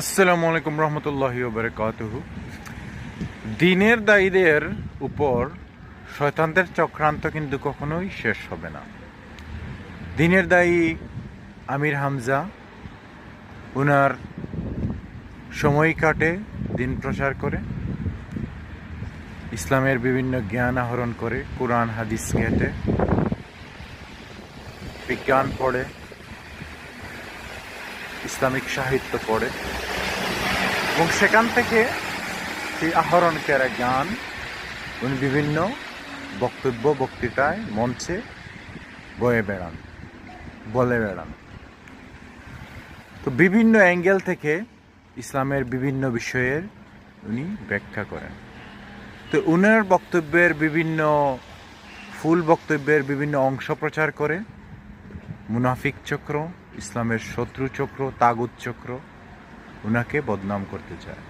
আসসালামু আলাইকুম রহমতুল্লাহি বারকাতুহু। দিনের দায়ীদের উপর শয়তানদের চক্রান্ত কিন্তু কখনোই শেষ হবে না। দিনের দায়ী আমির হামজা, উনার সময় কাটে, দিন প্রচার করে, ইসলামের বিভিন্ন জ্ঞান আহরণ করে, কোরআন, হাদিস ঘেটে বিজ্ঞান পড়ে ইসলামিক সাহিত্য পড়ে। এবং সেখান থেকে সেই আহরণ করা জ্ঞান উনি বিভিন্ন বক্তব্য, বক্তৃতায় মঞ্চে বয়ে বেড়ান, বলে বেড়ান। তো বিভিন্ন অ্যাঙ্গেল থেকে ইসলামের বিভিন্ন বিষয়ের উনি ব্যাখ্যা করেন। তো উনার বক্তব্যের বিভিন্ন, ফুল বক্তব্যের বিভিন্ন অংশ প্রচার করে। মুনাফিক চক্র ইসলামের শত্রু চক্র তাগুদ চক্র, উনাকে বদনাম করতে চায়।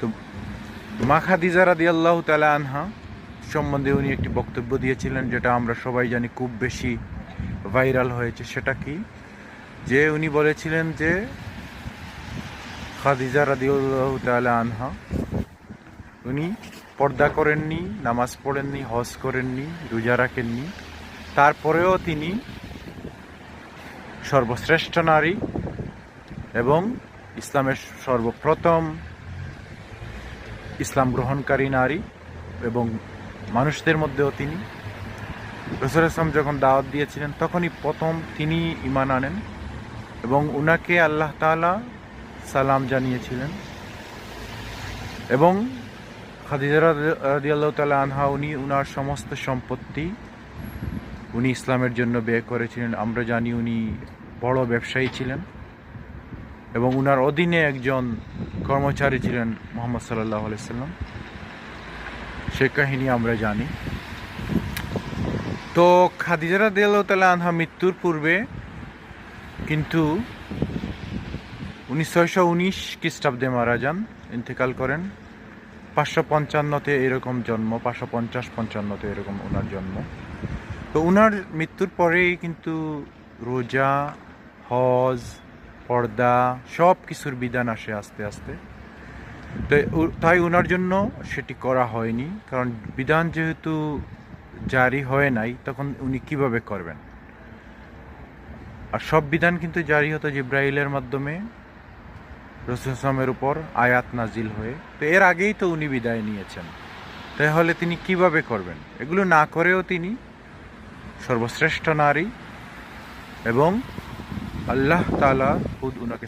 তো মা খাদিজা রাদি আল্লাহ তালা আনহা সম্বন্ধে উনি একটি বক্তব্য দিয়েছিলেন, যেটা আমরা সবাই জানি খুব বেশি ভাইরাল হয়েছে। সেটা কি? যে উনি বলেছিলেন যে, খাদিজা রাদি আল্লাহ তালা আনহা, উনি পর্দা করেননি, নামাজ পড়েননি, হজ করেননি, রোজা রাখেননি। তারপরেও তিনি সর্বশ্রেষ্ঠ নারী এবং ইসলামের সর্বপ্রথম ইসলাম গ্রহণকারী নারী এবং মানুষদের মধ্যেও তিনি। রসুল ইসলাম যখন দাওয়াত দিয়েছিলেন, তখনই প্রথম তিনি ইমান আনেন এবং উনাকে আল্লাহ তালা সালাম জানিয়েছিলেন এবং খাদিজা রাদি আল্লাহ তালা আনহা, উনি উনার সমস্ত সম্পত্তি উনি ইসলামের জন্য ব্যয় করেছিলেন। আমরা জানি উনি বড় ব্যবসায়ী ছিলেন এবং উনার অধীনে একজন কর্মচারী ছিলেন মোহাম্মদ সাল্লাহ আলাইসাল্লাম সে কাহিনী আমরা জানি। তো খাদিজারা দেল্লা আনহা মৃত্যুর পূর্বে কিন্তু উনি ছয়শো উনিশ খ্রিস্টাব্দে মারা যান, ইন্তেকাল করেন। পাঁচশো পঞ্চান্নতে এরকম জন্ম, পাঁচশো পঞ্চাশ পঞ্চান্নতে এরকম ওনার জন্ম। তো উনার মৃত্যুর পরেই কিন্তু রোজা, হজ, পর্দা সব কিছুর বিধান আসে আস্তে আস্তে। তো তাই ওনার জন্য সেটি করা হয়নি। কারণ বিধান যেহেতু জারি হয় নাই, তখন উনি কীভাবে করবেন? আর সব বিধান কিন্তু জারি হতো জিব্রাইলের মাধ্যমে, রসুল ইসলামের উপর আয়াত নাজিল হয়ে। তো এর আগেই তো উনি বিদায় নিয়েছেন। তাহলে তিনি কীভাবে করবেন? এগুলো না করেও তিনি সর্বশ্রেষ্ঠ নারী এবং আল্লাহ তালা খুদ উনাকে